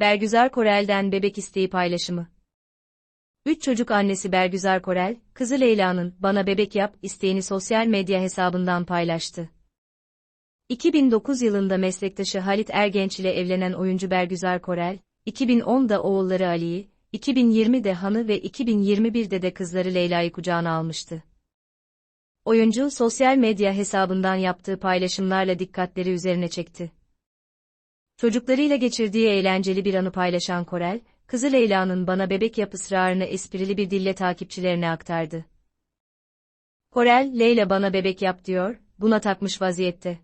Bergüzar Korel'den bebek isteği paylaşımı. Üç çocuk annesi Bergüzar Korel, kızı Leyla'nın bana bebek yap isteğini sosyal medya hesabından paylaştı. 2009 yılında meslektaşı Halit Ergenç ile evlenen oyuncu Bergüzar Korel, 2010'da oğulları Ali'yi, 2020'de Han'ı ve 2021'de de kızları Leyla'yı kucağına almıştı. Oyuncu sosyal medya hesabından yaptığı paylaşımlarla dikkatleri üzerine çekti. Çocuklarıyla geçirdiği eğlenceli bir anı paylaşan Korel, kızı Leyla'nın bana bebek yap ısrarını esprili bir dille takipçilerine aktardı. Korel, Leyla bana bebek yap diyor, buna takmış vaziyette.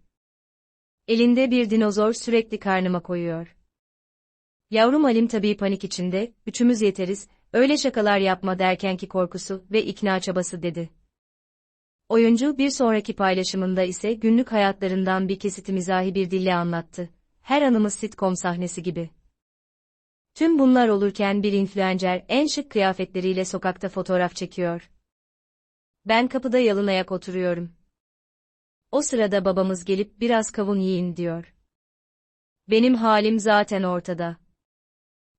Elinde bir dinozor sürekli karnıma koyuyor. Yavrum Halim tabii panik içinde, üçümüz yeteriz, öyle şakalar yapma derken ki korkusu ve ikna çabası dedi. Oyuncu bir sonraki paylaşımında ise günlük hayatlarından bir kesiti mizahi bir dille anlattı. Her anımız sitcom sahnesi gibi. Tüm bunlar olurken bir influencer en şık kıyafetleriyle sokakta fotoğraf çekiyor. Ben kapıda yalın ayak oturuyorum. O sırada babamız gelip biraz kavun yiyin diyor. Benim halim zaten ortada.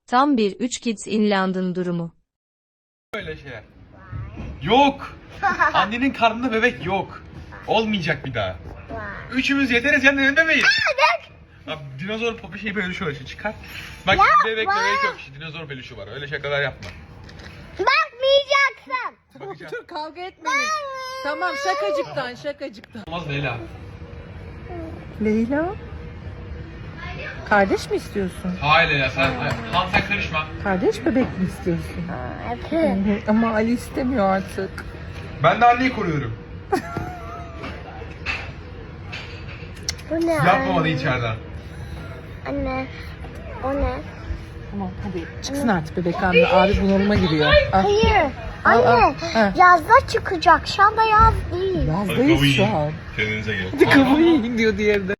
Tam bir üç kids in London durumu. Öyle şeyler. Yok. Annenin karnında bebek yok. Olmayacak bir daha. Üçümüz yeteriz ya neden bebeğiz? Abi, dinozor popi şey peluşu var işte çıkar. Bak bebek bebek yok işte dinozor peluşu var öyle şakalar yapma. Bakmayacaksın. Bakacağım. Dur kavga etmeyin. Tamam şakacıktan şakacıktan. Olmaz Leyla. Leyla? Kardeş mi istiyorsun? Hayır Leyla sen, Han sen karışma. Kardeş bebek mi istiyorsun? Ama Ali istemiyor artık. Ben de anneyi koruyorum. Bu ne? Yapma onu içeriden. Anne. O ne? Tamam hadi çıksın artık bebek anne. Abi bunalıma giriyor. Al. Hayır. Al, al. Anne. Ha. Yazda çıkacak. Şu anda yaz değil. Yazdayız şu an. Kendinize gelin. Hadi kafayı yiyin diyor diğeri de.